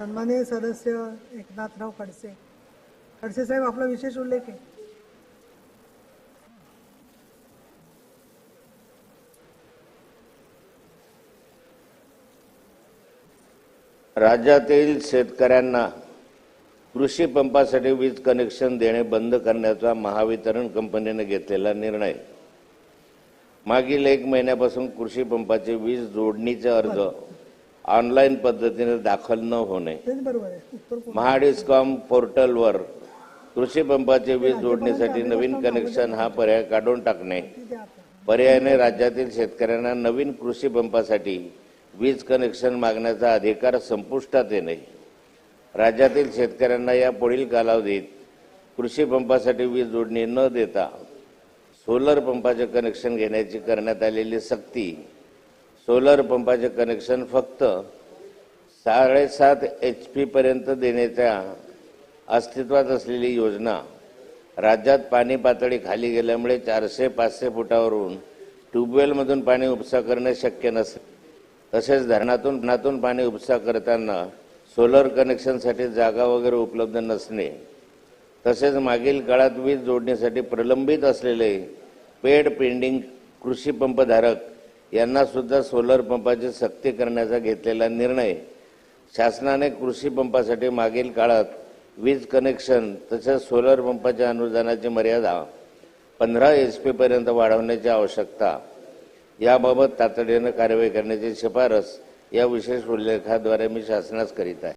सन्माननीय सदस्य एकनाथराव खडसे. खडसे साहेब आपला विशेष उल्लेख आहे. राज्यातील शेतकऱ्यांना कृषी पंपासाठी वीज कनेक्शन देणे बंद करण्याचा महावितरण कंपनीने घेतलेला निर्णय. मागील एक महिन्यापासून कृषी पंपाचे वीज जोडणीचे अर्ज ऑनलाईन पद्धतीने दाखल न होणे. महाडिस्कॉम पोर्टलवर कृषी पंपाचे वीज जोडणीसाठी नवीन कनेक्शन हा पर्याय काढून टाकणे. पर्यायाने राज्यातील शेतकऱ्यांना नवीन कृषी पंपासाठी वीज कनेक्शन मागण्याचा अधिकार संपुष्टात येणे. राज्यातील शेतकऱ्यांना या पुढील कालावधीत कृषी पंपासाठी वीज जोडणी न देता सोलर पंपाचे कनेक्शन घेण्याची करण्यात आलेली सक्ती सोलर पंपाचे कनेक्शन फक्त साडेसात एच पी पर्यंत देण्याच्या अस्तित्वात असलेली योजना. राज्यात पाणी पातळी खाली गेल्यामुळे चारशे पाचशे फुटावरून ट्यूबवेलमधून पाणी उपसा करणे शक्य नस तसेच धरणातून धरणातून पाणी उपसा करताना सोलर कनेक्शनसाठी जागा वगैरे उपलब्ध नसणे. तसेच मागील काळात वीज जोडणीसाठी प्रलंबित असलेले पेड पेंडिंग कृषी पंपधारक यांना सुद्धा सोलर पंपाची सक्ती करण्याचा घेतलेला निर्णय शासनाने कृषी पंपासाठी मागील काळात वीज कनेक्शन तसेच सोलर पंपाच्या अनुदानाची मर्यादा पंधरा एच पी पर्यंत वाढवण्याची आवश्यकता याबाबत तातडीनं कार्यवाही करण्याची शिफारस या विशेष उल्लेखाद्वारे मी शासनास करीत आहे.